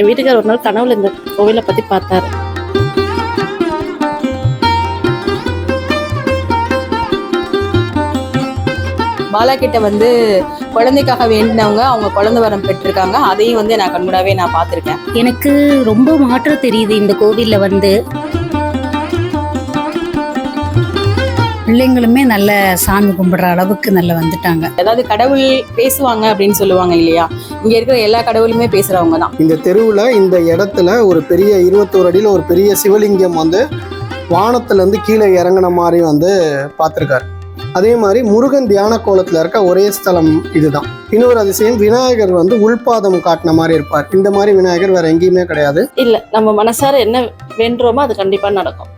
என் வீட்டுக்கார் ஒரு நாள் கனவுல இந்த கோவிலை பத்தி பார்த்தாரு. பாலா கிட்ட வந்து குழந்தைக்காக வேண்டினவங்க அவங்க குழந்தை வரம் பெற்றிருக்காங்க. அதையும் வந்து நான் கண்கூடாவே நான் பார்த்துருக்கேன். எனக்கு ரொம்ப மாற்றம் தெரியுது இந்த கோவில்ல வந்து. பிள்ளைங்களுமே நல்ல சாமி கும்பிடுற அளவுக்கு நல்ல வந்துட்டாங்க. அதாவது கடவுள் பேசுவாங்க அப்படின்னு சொல்லுவாங்க இல்லையா? இங்க இருக்கிற எல்லா கடவுளுமே பேசுறவங்க தான். இந்த தெருவில் இந்த இடத்துல ஒரு பெரிய இருபத்தோரு அடியில் ஒரு பெரிய சிவலிங்கம் வந்து வானத்துலேருந்து கீழே இறங்குன மாதிரி வந்து பார்த்துருக்காரு. அதே மாதிரி முருகன் தியான கோலத்தில் இருக்க ஒரே ஸ்தலம் இதுதான். இன்னொரு அதிசயம் விநாயகர் வந்து உள்பாதம் காட்டின மாதிரி இருப்பார். இந்த மாதிரி விநாயகர் வேற எங்கேயுமே கிடையாது. இல்ல நம்ம மனசார என்ன வேண்டுறோமோ அது கண்டிப்பா நடக்கும்.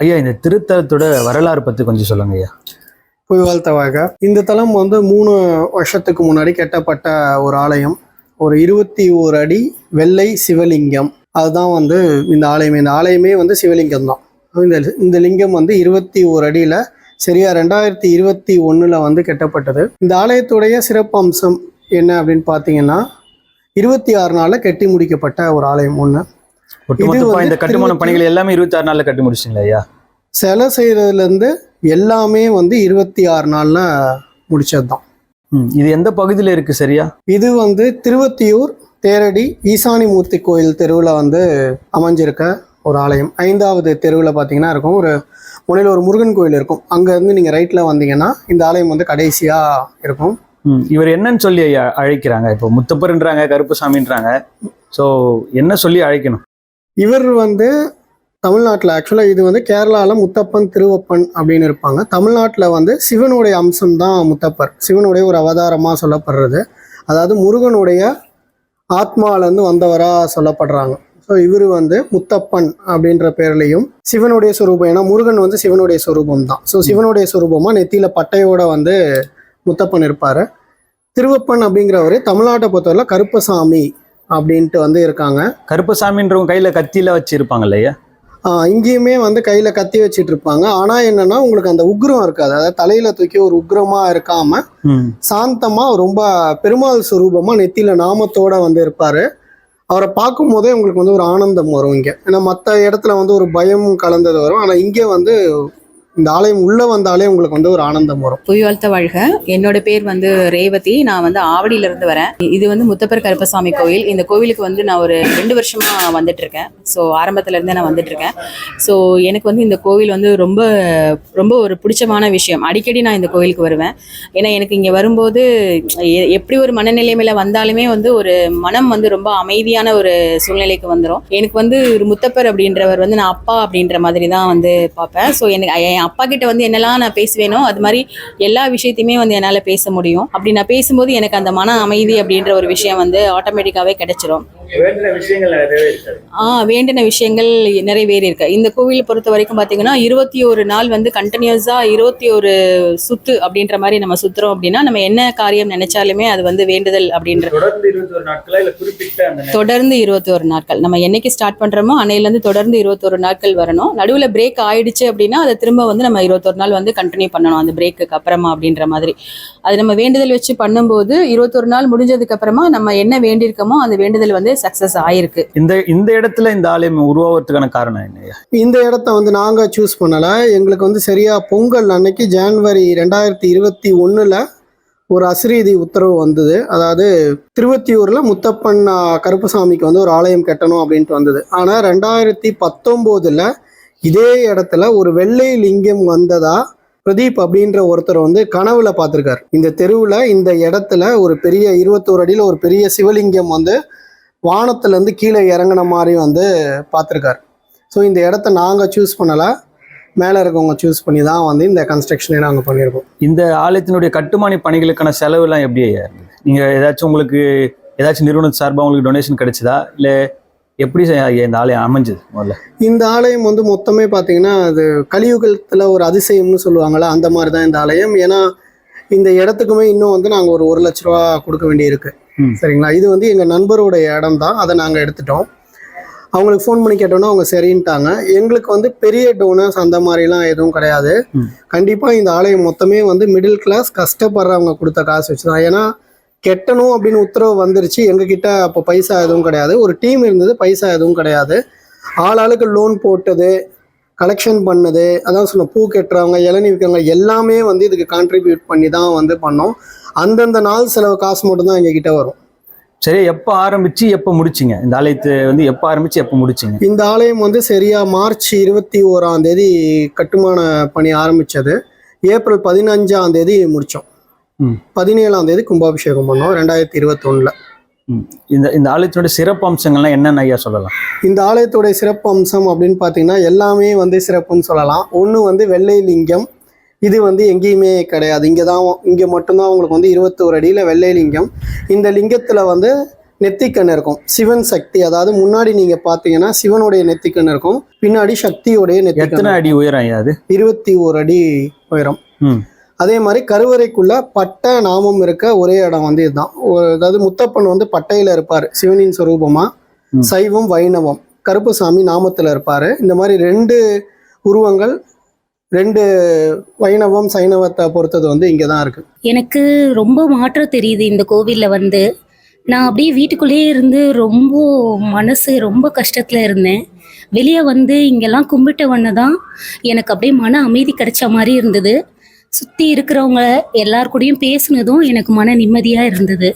ஐயா இந்த திருத்தலத்தோட வரலாறு பத்தி கொஞ்சம் சொல்லுங்க ஐயா. புய் வாழ்த்தவாக. இந்த தலம் வந்து மூணு வருஷத்துக்கு முன்னாடி கட்டப்பட்ட ஒரு ஆலயம். ஒரு இருபத்தி ஓரு அடி வெள்ளை சிவலிங்கம். அதுதான் வந்து இந்த ஆலயம். இந்த ஆலயமே வந்து சிவலிங்கம் தான் இந்த இந்த லிங்கம் வந்து இருபத்தி ஓரு அடியில் சரியா ரெண்டாயிரத்தி இருபத்தி ஒன்றில் வந்து கட்டப்பட்டது. இந்த ஆலயத்துடைய சிறப்பம்சம் என்ன அப்படின்னு பார்த்தீங்கன்னா இருபத்தி ஆறு நாளில் கட்டி முடிக்கப்பட்ட ஒரு ஆலயம் ஒன்று வந்து இந்த கட்டுமான பணிகள் எல்லாமே இருபத்தி ஆறு நாள்ல கட்டி முடிச்சிங்களா ஐயா? சிலை செய்கிறதுலேருந்து எல்லாமே வந்து இருபத்தி ஆறு நாளில் முடிச்சது தான் இது எந்த பகுதியில இருக்கு சரியா? இது வந்து திருவத்தியூர் தேரடி ஈசானிமூர்த்தி கோயில் தெருவில் வந்து அமைஞ்சிருக்க ஒரு ஆலயம். ஐந்தாவது தெருவில் பார்த்தீங்கன்னா இருக்கும். ஒரு முனையில் ஒரு முருகன் கோயில் இருக்கும். அங்கேருந்து நீங்கள் ரைட்டில் வந்தீங்கன்னா இந்த ஆலயம் வந்து கடைசியாக இருக்கும். இவர் என்னன்னு சொல்லி அழைக்கிறாங்க. இப்போ முத்தப்பர்ன்றாங்க கருப்புசாமின்றாங்க. ஸோ என்ன சொல்லி அழைக்கணும்? இவர் வந்து தமிழ்நாட்டில் ஆக்சுவலாக இது வந்து கேரளாவில் முத்தப்பன் திருவப்பன் அப்படின்னு இருப்பாங்க. தமிழ்நாட்டில் வந்து சிவனுடைய அம்சம் தான் முத்தப்பர். சிவனுடைய ஒரு அவதாரமாக சொல்லப்படுறது. அதாவது முருகனுடைய ஆத்மாவிலேருந்து வந்தவராக சொல்லப்படுறாங்க. ஸோ இவர் வந்து முத்தப்பன் அப்படின்ற பேர்லையும் சிவனுடைய சொரூபம். ஏன்னா முருகன் வந்து சிவனுடைய சொரூபம் தான். ஸோ சிவனுடைய சுரூபமாக நெத்தியில் பட்டையோட வந்து முத்தப்பன் இருப்பார். திருவப்பன் அப்படிங்கிறவர் தமிழ்நாட்டை பொறுத்தவரை கருப்பசாமி அப்படின்ட்டு வந்து இருக்காங்க. கருப்பசாமின்றவங்க கையில் கத்தியில வச்சுருப்பாங்க இல்லையா? இங்கேயுமே வந்து கையில் கத்தி வச்சிட்டு இருப்பாங்க. ஆனால் என்னன்னா உங்களுக்கு அந்த உக்ரம் இருக்காது. அதாவது தலையில தூக்கி ஒரு உக்ரமா இருக்காம சாந்தமா ரொம்ப பெருமாள் சுரூபமா நெத்தியில நாமத்தோட வந்து இருப்பாரு. அவரை பார்க்கும் போதே உங்களுக்கு வந்து ஒரு ஆனந்தம் வரும் இங்க. ஏன்னா மற்ற இடத்துல வந்து ஒரு பயம் கலந்தது வரும். ஆனால் இங்கே வந்து இந்த ஆலயம் உள்ள வந்தாலே உங்களுக்கு வந்து ஒரு ஆனந்தம் வரும். புய் வாழ்த்த வாழ்க. என்னோட பேர் வந்து ரேவதி. நான் வந்து ஆவடியில இருந்து வரேன். இது வந்து முத்தப்பர் கருப்பசாமி கோயில். இந்த கோவிலுக்கு வந்து நான் ஒரு ரெண்டு வருஷமா வந்துட்டு இருக்கேன் ஸோ ஆரம்பத்துல இருந்தே நான் வந்துட்டு இருக்கேன் ஸோ எனக்கு வந்து இந்த கோவில் வந்து ரொம்ப ரொம்ப ஒரு பிடிச்சமான விஷயம். அடிக்கடி நான் இந்த கோவிலுக்கு வருவேன். ஏன்னா எனக்கு இங்கே வரும்போது எ- எப்படி ஒரு மனநிலைமையில வந்தாலுமே வந்து ஒரு மனம் வந்து ரொம்ப அமைதியான ஒரு சூழ்நிலைக்கு வந்துடும் எனக்கு வந்து ஒரு முத்தப்பர் அப்படின்றவர் வந்து நான் அப்பா அப்படின்ற மாதிரி தான் வந்து பார்ப்பேன். ஸோ எனக்கு என் அப்பா கிட்ட வந்து என்னெல்லாம் நான் பேசுவேனோ அது மாதிரி எல்லா விஷயத்தையுமே வந்து என்னால் பேச முடியும். அப்படி நான் பேசும்போது எனக்கு அந்த மன அமைதி அப்படின்ற ஒரு விஷயம் வந்து ஆட்டோமேட்டிக்காகவே கிடைச்சிரும். ஆ வேண்டின விஷயங்கள் நிறைவேறி இருக்கு. இந்த கோவிலை பொறுத்த வரைக்கும் பார்த்தீங்கன்னா இருபத்தி ஒரு நாள் வந்து கண்டினியூஸா இருபத்தி ஒரு சுத்து அப்படின்ற மாதிரி நம்ம சுத்துறோம் அப்படின்னா நம்ம என்ன காரியம் நினைச்சாலுமே அது வந்து வேண்டுதல் அப்படின்ற தொடர்ந்து இருபத்தி ஒரு நாட்களா இல்ல குறிப்பிட்ட அந்த தொடர்ந்து இருபத்தி ஒரு நாட்கள். நம்ம என்னைக்கு ஸ்டார்ட் பண்றோமோ அன்னையிலேருந்து தொடர்ந்து இருபத்தொரு நாட்கள் வரணும். நடுவில் பிரேக் ஆயிடுச்சு அப்படின்னா அதை திரும்ப வந்து நம்ம இருபத்தொரு நாள் வந்து கண்டினியூ பண்ணணும். அந்த பிரேக்குக்கு அப்புறமா அப்படின்ற மாதிரி. அது நம்ம வேண்டுதல் வச்சு பண்ணும்போது இருபத்தொரு நாள் முடிஞ்சதுக்கு அப்புறமா நம்ம என்ன வேண்டியிருக்கோமோ அந்த வேண்டுதல் வந்து சக்சஸ் ஆயிருக்கு. இந்த இந்த இடத்துல இந்த ஆலயம் உருவாவதுக்கான காரணம் என்ன? இந்த இடத்த வந்து நாங்கள் சூஸ் பண்ணலை. எங்களுக்கு வந்து சரியா பொங்கல் அன்னைக்கு ஜான்வரி ரெண்டாயிரத்தி இருபத்தி ஒன்றில் ஒரு அசிரீதி உத்தரவு வந்தது. அதாவது திருவத்தியூரில் முத்தப்பன் கருப்பசாமிக்கு வந்து ஒரு ஆலயம் கட்டணும் அப்படின்ட்டு வந்தது. ஆனால் ரெண்டாயிரத்தி பத்தொம்போதில் இதே இடத்துல ஒரு வெள்ளை லிங்கம் வந்ததா பிரதீப் அப்படின்ற ஒருத்தர் வந்து கனவுல பார்த்துருக்காரு. இந்த தெருவில் இந்த இடத்துல ஒரு பெரிய இருபத்தோரு அடியில் ஒரு பெரிய சிவலிங்கம் வந்து வானத்துலேருந்து கீழே இறங்குன மாதிரி வந்து பார்த்துருக்காரு. ஸோ இந்த இடத்த நாங்கள் சூஸ் பண்ணலை. மேலே இருக்கவங்க சூஸ் பண்ணி தான் வந்து இந்த கன்ஸ்ட்ரக்ஷனே நாங்கள் பண்ணியிருக்கோம் இந்த ஆலயத்தினுடைய கட்டுமான பணிகளுக்கான செலவு எல்லாம் எப்படி ஐயா இருந்தது? நீங்க ஏதாச்சும் உங்களுக்கு ஏதாச்சும் நிறுவனத்து சார்பா உங்களுக்கு டொனேஷன் கிடைச்சதா? இல்ல எப்படி இந்த ஆலயம் அமைஞ்சது முதல்ல? இந்த ஆலயம் வந்து மொத்தமே பார்த்தீங்கன்னா அது கலியுகத்தில் ஒரு அதிசயம்னு சொல்லுவாங்கள்ல அந்த மாதிரி தான் இந்த ஆலயம். ஏன்னா இந்த இடத்துக்குமே இன்னும் வந்து நாங்கள் ஒரு ஒரு லட்ச ரூபா கொடுக்க வேண்டியிருக்கு. சரிங்களா? இது வந்து எங்கள் நண்பருடைய இடம் தான். அதை நாங்கள் எடுத்துட்டோம். அவங்களுக்கு ஃபோன் பண்ணி கேட்டோன்னா அவங்க சரின்ட்டாங்க. எங்களுக்கு வந்து பெரிய டோனர்ஸ் அந்த மாதிரிலாம் எதுவும் கிடையாது. கண்டிப்பாக இந்த ஆலயம் மொத்தமே வந்து மிடில் கிளாஸ் கஷ்டப்படுறவங்க கொடுத்த காசு வச்சு தான். ஏன்னா கெட்டணும் அப்படின்னு உத்தரவு வந்துருச்சு. எங்ககிட்ட அப்போ பைசா எதுவும் கிடையாது. ஒரு டீம் இருந்தது பைசா எதுவும் கிடையாது. ஆளாளுக்கு லோன் போட்டது கலெக்ஷன் பண்ணது அதான் சொன்ன பூ கெட்டுறவங்க இளநீ விற்கிறவங்க எல்லாமே வந்து இதுக்கு கான்ட்ரிபியூட் பண்ணி தான் வந்து பண்ணோம். அந்தந்த நாள் செலவு காசு மட்டும்தான் எங்ககிட்ட வரும். சரி எப்போ ஆரம்பிச்சு எப்போ முடிச்சிங்க? இந்த ஆலயத்தை வந்து எப்போ ஆரம்பிச்சு எப்போ முடிச்சிங்க? இந்த ஆலயம் வந்து சரியா மார்ச் இருபத்தி ஓராம் தேதி கட்டுமான பணி ஆரம்பிச்சது. ஏப்ரல் பதினஞ்சாம் தேதி முடித்தோம். பதினேழாம் தேதி கும்பாபிஷேகம் பண்ணோம் ரெண்டாயிரத்தி இருபத்தொன்னில். இந்த இந்த ஆலயத்தினுடைய சிறப்பு அம்சங்கள்லாம் என்னென்ன ஐயா சொல்லலாம். இந்த ஆலயத்துடைய சிறப்பு அம்சம் அப்படின்னு பார்த்தீங்கன்னா எல்லாமே வந்து சிறப்புன்னு சொல்லலாம். ஒன்று வந்து வெள்ளை லிங்கம். இது வந்து எங்கேயுமே கிடையாது. இங்கே தான் இங்கே மட்டும்தான் உங்களுக்கு வந்து இருபத்தோரு அடியில் வெள்ளை லிங்கம். இந்த லிங்கத்தில் வந்து நெத்திக்கண் இருக்கும். சிவன் சக்தி அதாவது முன்னாடி நீங்கள் பார்த்தீங்கன்னா சிவனுடைய நெத்திக்கண் இருக்கும். பின்னாடி சக்தியுடைய நெத்திக்கண் எத்தனை அடி உயரம் அது? இருபத்தி ஓர் அடி உயரம். ம். அதே மாதிரி கருவறைக்குள்ள பட்டை நாமம் இருக்க ஒரே இடம் வந்து இதுதான். அதாவது முத்தப்பன் வந்து பட்டையில இருப்பார் சிவனின் சொரூபமா. சைவம் வைணவம் கருப்புசாமி நாமத்துல இருப்பாரு. இந்த மாதிரி ரெண்டு உருவங்கள் ரெண்டு வைணவம் சைனவத்தை பொறுத்தது வந்து இங்கே தான் இருக்கு. எனக்கு ரொம்ப மாற்றம் தெரியுது இந்த கோவில்ல வந்து. நான் அப்படியே வீட்டுக்குள்ளேயே இருந்து ரொம்ப மனசு ரொம்ப கஷ்டத்துல இருந்தேன். வெளியே வந்து இங்கெல்லாம் கும்பிட்ட தான் எனக்கு அப்படியே மன அமைதி கிடைச்ச மாதிரி இருந்தது. சுற்றி இருக்கிறவங்க எல்லார் கூடயும் பேசுனதும் எனக்கு மன நிம்மதியாக இருந்தது.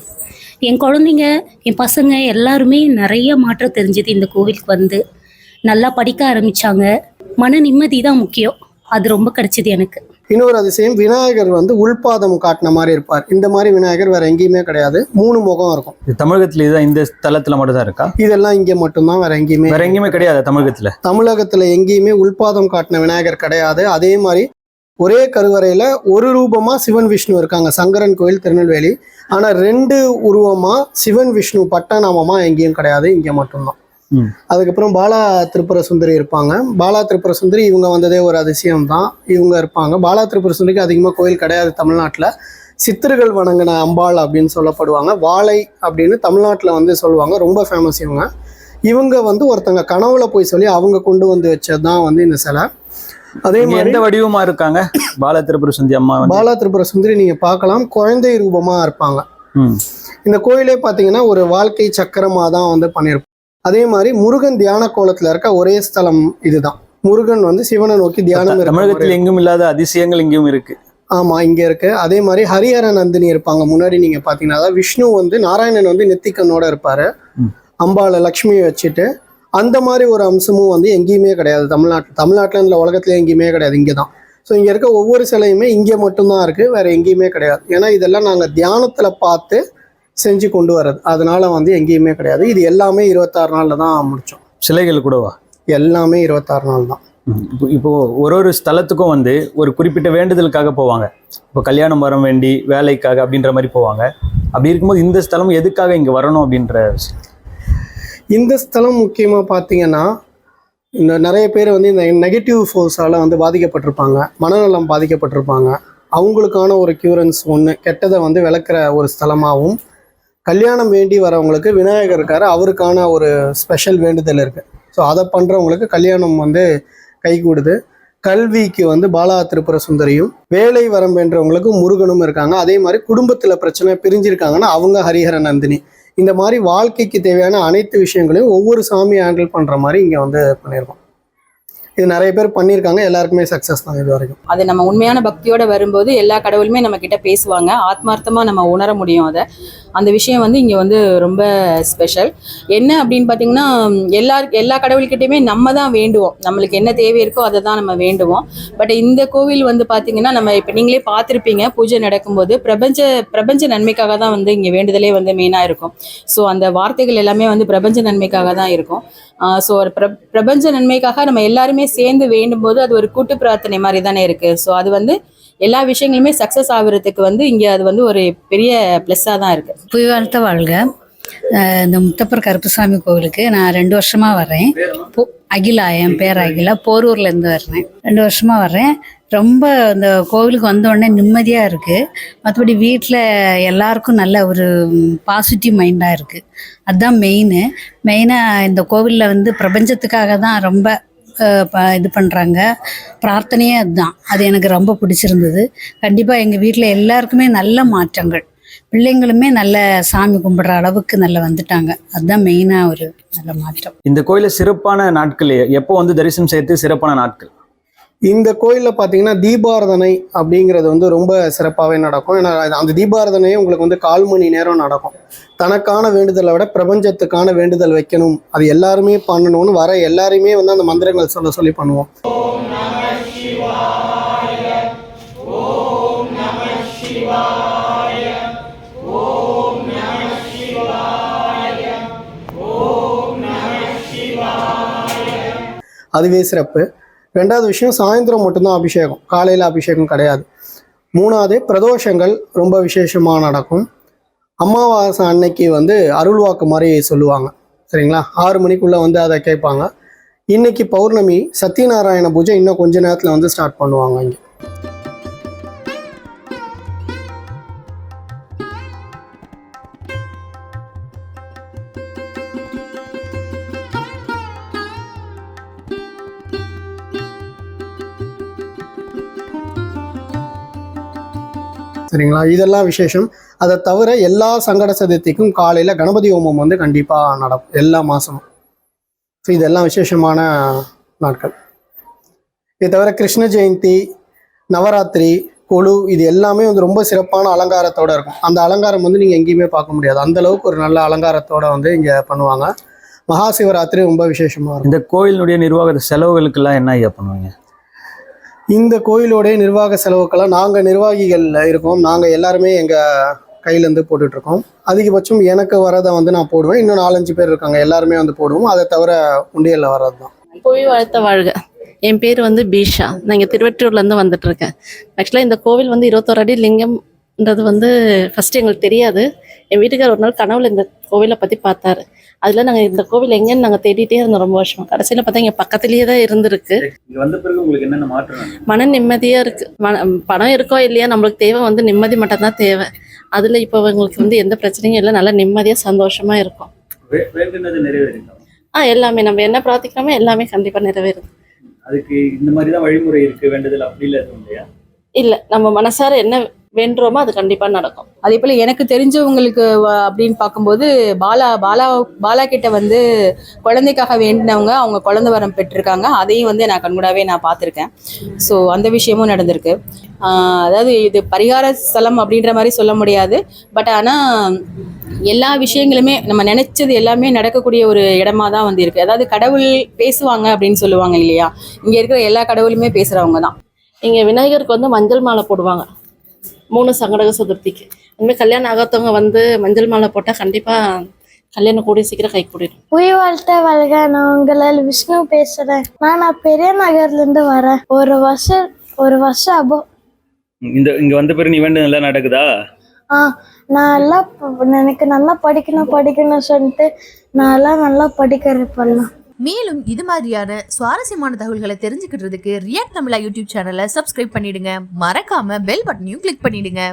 என் குழந்தைங்க என் பசங்க எல்லாருமே நிறைய மாற்றம் தெரிஞ்சது இந்த கோவிலுக்கு வந்து. நல்லா படிக்க ஆரம்பிச்சாங்க. மன நிம்மதி தான் முக்கியம். அது ரொம்ப கிடைச்சது எனக்கு. இன்னொரு அதிசயம் விநாயகர் வந்து உள்பாதம் காட்டின மாதிரி இருப்பார். இந்த மாதிரி விநாயகர் வேற எங்கேயுமே கிடையாது. மூணு முகம் இருக்கும். இது தமிழகத்துல இதுதான் இந்த ஸ்தலத்துல மட்டும் தான் இருக்கா? இதெல்லாம் இங்கே மட்டும்தான் வேற எங்கேயுமே வேற எங்கேயுமே கிடையாது தமிழகத்துல. தமிழகத்துல எங்கேயுமே உள்பாதம் காட்டின விநாயகர் கிடையாது. அதே மாதிரி ஒரே கருவறையில ஒரு ரூபமா சிவன் விஷ்ணு இருக்காங்க. சங்கரன் கோயில் திருநெல்வேலி. ஆனா ரெண்டு உருவமா சிவன் விஷ்ணு பட்டநாமமா எங்கேயும் கிடையாது. இங்க மட்டும்தான். அதுக்கப்புறம் பாலா திரிபுர சுந்தரி இருப்பாங்க. பாலா திரிபுர சுந்தரி இவங்க வந்ததே ஒரு அதிசயம் தான் இவங்க இருப்பாங்க. பாலா திரிபுர சுந்தரிக்கு அதிகமாக கோயில் கிடையாது தமிழ்நாட்டில். சித்தர்கள் வணங்கின அம்பாள் அப்படின்னு சொல்லப்படுவாங்க. வாழை அப்படின்னு தமிழ்நாட்டில் வந்து சொல்லுவாங்க. ரொம்ப ஃபேமஸ் இவங்க. இவங்க வந்து ஒருத்தங்க கனவுல போய் சொல்லி அவங்க கொண்டு வந்து வச்சது தான் வந்து இந்த சிலை. அதே மாதிரி எந்த வடிவமா இருக்காங்க? பால திரிபுர சுந்தி அம்மா பாலா திரிபுர சுந்தரி நீங்க பார்க்கலாம். குழந்தை ரூபமா இருப்பாங்க. இந்த கோயிலே பார்த்தீங்கன்னா ஒரு வாழ்க்கை சக்கரமாக தான் வந்து பண்ணியிருப்போம் அதே மாதிரி முருகன் தியான கோலத்துல இருக்க ஒரே ஸ்தலம் இதுதான். முருகன் வந்து சிவனை நோக்கி தியானம் தமிழகத்தில் எங்கும் இல்லாத அதிசயங்கள் இங்கேயும் இருக்கு. ஆமா இங்க இருக்கு. அதே மாதிரி ஹரிஹர நந்தினி இருப்பாங்க. முன்னாடி நீங்க பாத்தீங்கன்னா விஷ்ணு வந்து நாராயணன் வந்து நெத்திக்கண்ணோட இருப்பாரு. அம்பாளை லக்ஷ்மியை வச்சுட்டு அந்த மாதிரி ஒரு அம்சமும் வந்து எங்கேயுமே கிடையாது. தமிழ்நாட்டில் தமிழ்நாட்டில் இந்த உலகத்துல எங்கேயுமே கிடையாது. இங்கே தான் ஸோ இங்கே இருக்க ஒவ்வொரு சிலையுமே இங்கே மட்டும்தான் இருக்கு. வேற எங்கேயுமே கிடையாது. ஏன்னா இதெல்லாம் நாங்கள் தியானத்தில் பார்த்து செஞ்சு கொண்டு வர்றது. அதனால வந்து எங்கேயுமே கிடையாது. இது எல்லாமே இருபத்தாறு நாளில் தான் முடித்தோம் சிலைகள் கூடவா எல்லாமே இருபத்தாறு நாள் தான். இப்போ இப்போ ஒரு ஒரு ஸ்தலத்துக்கும் வந்து ஒரு குறிப்பிட்ட வேண்டுதலுக்காக போவாங்க. இப்போ கல்யாணம் வரம் வேண்டி வேலைக்காக அப்படின்ற மாதிரி போவாங்க. அப்படி இருக்கும்போது இந்த ஸ்தலம் எதுக்காக இங்க வரணும் அப்படின்ற விஷயம். இந்த ஸ்தலம் முக்கியமாக பார்த்தீங்கன்னா இந்த நிறைய பேர் வந்து இந்த நெகட்டிவ் ஃபோர்ஸால் வந்து பாதிக்கப்பட்டிருப்பாங்க. மனநலம் பாதிக்கப்பட்டிருப்பாங்க. அவங்களுக்கான ஒரு கியூரன்ஸ் ஒன்று கெட்டதை வந்து விளக்குற ஒரு ஸ்தலமாகவும் கல்யாணம் வேண்டி வரவங்களுக்கு விநாயகர் இருக்கார் அவருக்கான ஒரு ஸ்பெஷல் வேண்டுதல் இருக்குது ஸோ அதை பண்ணுறவங்களுக்கு கல்யாணம் வந்து கைகூடுது. கல்விக்கு வந்து பாலா திருப்புர சுந்தரியும் வேலை வரம்பு வேண்டவங்களுக்கு முருகனும் இருக்காங்க. அதே மாதிரி குடும்பத்தில் பிரச்சனை பிரிஞ்சிருக்காங்கன்னா அவங்க ஹரிஹர நந்தினி. இந்த மாதிரி வாழ்க்கைக்கு தேவையான அனைத்து விஷயங்களையும் ஒவ்வொரு சாமி ஹேண்டில் பண்ணுற மாதிரி இங்கே வந்து பண்ணியிருக்கோம். இது நிறைய பேர் பண்ணியிருக்காங்க எல்லாருக்குமே சக்ஸஸ் தான் இது வரைக்கும். அது நம்ம உண்மையான பக்தியோட வரும்போது எல்லா கடவுளுமே நம்ம கிட்ட பேசுவாங்க. ஆத்மார்த்தமா நம்ம உணர முடியும் அதை. அந்த விஷயம் வந்து இங்கே வந்து ரொம்ப ஸ்பெஷல் என்ன அப்படின்னு பார்த்தீங்கன்னா எல்லா எல்லா கடவுள்கிட்டையுமே நம்ம தான் வேண்டுவோம். நம்மளுக்கு என்ன தேவை இருக்கோ அதை தான் நம்ம வேண்டுவோம். பட் இந்த கோவில் வந்து பார்த்தீங்கன்னா நம்ம இப்போ நீங்களே பார்த்துருப்பீங்க பூஜை நடக்கும்போது பிரபஞ்ச பிரபஞ்ச நன்மைக்காக தான் வந்து இங்கே வேண்டுதலே வந்து மெயினாக இருக்கும். ஸோ அந்த வார்த்தைகள் எல்லாமே வந்து பிரபஞ்ச நன்மைக்காக தான் இருக்கும். ஸோ ஒரு பிர பிரபஞ்ச நன்மைக்காக நம்ம எல்லாருமே சேர்ந்து வேண்டும் போது அது ஒரு கூட்டு பிரார்த்தனை மாதிரி தானே இருக்குது ஸோ அது வந்து எல்லா விஷயங்களுமே சக்ஸஸ் ஆகுறதுக்கு வந்து இங்கே அது வந்து ஒரு பெரிய ப்ளஸ்ஸாக தான் இருக்கு. புயவாழ்த்த வாழ்க. இந்த முத்தப்பர் கருப்புசாமி கோவிலுக்கு நான் ரெண்டு வருஷமா வர்றேன். போ- அகிலா என் பேர் அகிலா. போரூர்ல இருந்து வர்றேன். ரெண்டு வருஷமா வர்றேன். ரொம்ப இந்த கோவிலுக்கு வந்த உடனே நிம்மதியா இருக்கு. மற்றபடி வீட்டில் எல்லாருக்கும் நல்ல ஒரு பாசிட்டிவ் மைண்டாக இருக்கு. அதுதான் மெயின் மெயினாக இந்த கோவிலில் வந்து பிரபஞ்சத்துக்காக தான் ரொம்ப இது பண்ணுறாங்க பிரார்த்தனையே அதுதான். அது எனக்கு ரொம்ப பிடிச்சிருந்தது. கண்டிப்பாக எங்கள் வீட்டில் எல்லாருக்குமே நல்ல மாற்றங்கள். பிள்ளைங்களுமே நல்ல சாமி கும்பிடுற அளவுக்கு நல்ல வந்துட்டாங்க. அதுதான் மெயினாக ஒரு நல்ல மாற்றம். இந்த கோயிலில் சிறப்பான நாட்கள் எப்போ வந்து தரிசனம் செய்யறது சிறப்பான நாட்கள்? இந்த கோயிலில் பார்த்தீங்கன்னா தீபாரதனை அப்படிங்கிறது வந்து ரொம்ப சிறப்பாகவே நடக்கும். ஏன்னா அந்த தீபாரதனையே உங்களுக்கு வந்து கால் மணி நேரம் நடக்கும். தனக்கான வேண்டுதலை விட பிரபஞ்சத்துக்கான வேண்டுதல் வைக்கணும். அது எல்லாருமே பண்ணணும்னு வர எல்லாருமே வந்து அந்த மந்திரங்கள் சொல்ல சொல்லி பண்ணுவோம். அதுவே சிறப்பு. ரெண்டாவது விஷயம் சாயந்தரம் மட்டும்தான் அபிஷேகம். காலையில் அபிஷேகம் கிடையாது. மூணாவது பிரதோஷங்கள் ரொம்ப விசேஷமாக நடக்கும். அமாவாசை அன்னைக்கு வந்து அருள்வாக்கு மாதிரி சொல்லுவாங்க. சரிங்களா? ஆறு மணிக்குள்ளே வந்து அதை கேட்பாங்க. இன்னைக்கு பௌர்ணமி சத்யநாராயண பூஜை இன்னும் கொஞ்ச நேரத்தில் வந்து ஸ்டார்ட் பண்ணுவாங்க இங்கே. சரிங்களா இதெல்லாம் விசேஷம். அதை தவிர எல்லா சங்கட சதுர்த்திக்கும் காலையில் கணபதி ஹோமம் வந்து கண்டிப்பாக நடக்கும். எல்லா மாதமும் ஸோ இதெல்லாம் விசேஷமான நாட்கள். இதை தவிர கிருஷ்ண ஜெயந்தி நவராத்திரி குழு இது எல்லாமே வந்து ரொம்ப சிறப்பான அலங்காரத்தோடு இருக்கும். அந்த அலங்காரம் வந்து நீங்கள் எங்கேயுமே பார்க்க முடியாது. அந்த அளவுக்கு ஒரு நல்ல அலங்காரத்தோடு வந்து இங்கே பண்ணுவாங்க. மகா சிவராத்திரி ரொம்ப விசேஷமாக இருக்கும். இந்த கோயிலினுடைய நிர்வாக செலவுகளுக்கெல்லாம் என்ன ஐயா பண்ணுவீங்க? இந்த கோயிலோடைய நிர்வாக செலவுக்கெல்லாம் நாங்கள் நிர்வாகிகள் இருக்கோம். நாங்கள் எல்லாருமே எங்கள் கையிலேருந்து போட்டுட்ருக்கோம். அதிகபட்சம் எனக்கு வரதை வந்து நான் போடுவேன். இன்னும் நாலஞ்சு பேர் இருக்காங்க. எல்லாருமே வந்து போடுவோம். அதை தவிர உண்டியலில் வர்றது தான் புவி வாழ்த்த வாழ்க. என் பேர் வந்து பீஷா. நான் இங்கே திருவெற்றியூர்லேருந்து வந்துட்டுருக்கேன் ஆக்சுவலாக இந்த கோவில் வந்து இருபத்தோரு அடி லிங்கம்ன்றது வந்து ஃபஸ்ட்டு எங்களுக்கு தெரியாது. என் வீட்டுக்கார் ஒரு நாள் கனவுல இந்த கோவிலை பற்றி பார்த்தாரு. அதில் நாங்கள் இந்த கோவில் எங்கேன்னு நாங்கள் தேடிட்டே இருந்தோம் ரொம்ப வருஷமா. கடைசியில் பார்த்தா இங்கே பக்கத்துலேயே தான் இருந்திருக்கு. மன நிம்மதியாக இருக்குது பணம் இருக்கோ இல்லையா நம்மளுக்கு தேவை வந்து நிம்மதி மட்டும்தான் தேவை. அதில் இப்போ எங்களுக்கு வந்து எந்த பிரச்சனையும் இல்லை. நல்லா நிம்மதியாக சந்தோஷமாக இருக்கும். ஆ எல்லாமே. நம்ம என்ன பிரார்த்திக்கிறோமோ எல்லாமே கண்டிப்பாக நிறைவேறுது அதுக்கு இந்த மாதிரி தான் வழிமுறை இருக்கு. வேண்டுதல் அப்படி இல்லை இல்லையா? இல்லை. நம்ம மனசார என்ன வேண்டுறோமோ அது கண்டிப்பாக நடக்கும். அதே போல் எனக்கு தெரிஞ்சவங்களுக்கு அப்படின்னு பார்க்கும்போது பாலா பாலா பாலா கிட்ட வந்து குழந்தைக்காக வேண்டினவங்க அவங்க குழந்தை வரம் பெற்றிருக்காங்க. அதையும் வந்து நான் கண்கூடாவே நான் பார்த்துருக்கேன். ஸோ அந்த விஷயமும் நடந்திருக்கு. அதாவது இது பரிகார ஸ்தலம் அப்படின்ற மாதிரி சொல்ல முடியாது. பட் ஆனால் எல்லா விஷயங்களுமே நம்ம நினைச்சது எல்லாமே நடக்கக்கூடிய ஒரு இடமா தான் வந்து இருக்கு. அதாவது கடவுள் பேசுவாங்க அப்படின்னு சொல்லுவாங்க இல்லையா? இங்க இருக்கிற எல்லா கடவுளுமே பேசுறவங்க தான். இங்கே விநாயகருக்கு வந்து மஞ்சள் மாலை போடுவாங்க. மூணு சங்கடக சதுர்த்திக்கு. இனிமேல் கல்யாணம் ஆகாதவங்க வந்து மஞ்சள் மாலை போட்டால் கண்டிப்பாக கல்யாணம் கூடிய சீக்கிரம் கை கூடிடும் உயிர் வாழ்த்த வல்க நான் உங்களால் விஷ்ணு பேசுறேன் நான் நான் பெரிய நகர்ல இருந்து வரேன். ஒரு வருஷம் ஒரு வருஷம் அபோ. இந்த இங்க வந்த பிறகு நீ வேண்டுதல் எல்லாம் நடக்குதா? ஆ நான் எல்லாம் எனக்கு நல்லா படிக்கணும் படிக்கணும் சொல்லிட்டு நான் எல்லாம் நல்லா படிக்கிறேன் இப்பெல்லாம். மேலும் இது மாதிரியான சுவாரஸ்யமான தகவல்களை தெரிஞ்சுக்கிறதுக்கு ரியாக்ட் தமிழா யூடியூப் சேனலை சப்ஸ்கிரைப் பண்ணிடுங்க. மறக்காம பெல் பட்டனையும் கிளிக் பண்ணிடுங்க.